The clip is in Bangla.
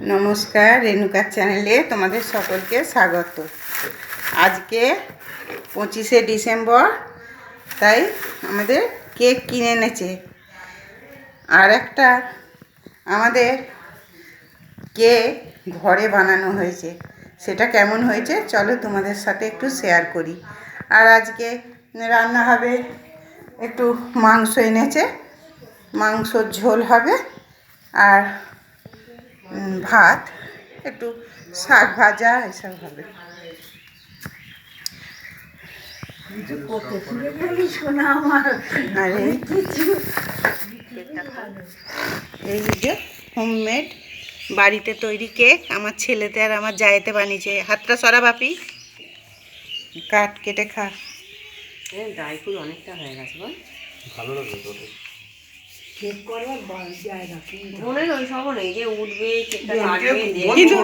নমস্কার, রেণুকার চ্যানেলে তোমাদের সকলকে স্বাগত। আজকে পঁচিশে ডিসেম্বর, তাই আমাদের কেক কিনে এনেছে। আর একটা আমাদের কেক ঘরে বানানো হয়েছে। সেটা কেমন হয়েছে চলো তোমাদের সাথে একটু শেয়ার করি। আর আজকে রান্না হবে, একটু মাংস এনেছে, মাংসর ঝোল হবে। আর ভাত একটু শাক ভাজা এসব হবে। আর। এই এই যে হোমমেড বাড়িতে তৈরি কেক আমার ছেলেতে আর আমার জায়েতে বানিয়েছে। হাতটা সরা বাপি কাট কেটে খা। ড্রাই ফ্রুট অনেকটা হয়ে গেছে বল। ভালো লাগবে জায়গা কিন্তু মনে ওই সব নেই যে উঠবে চেকটা কাটবে কিন্তু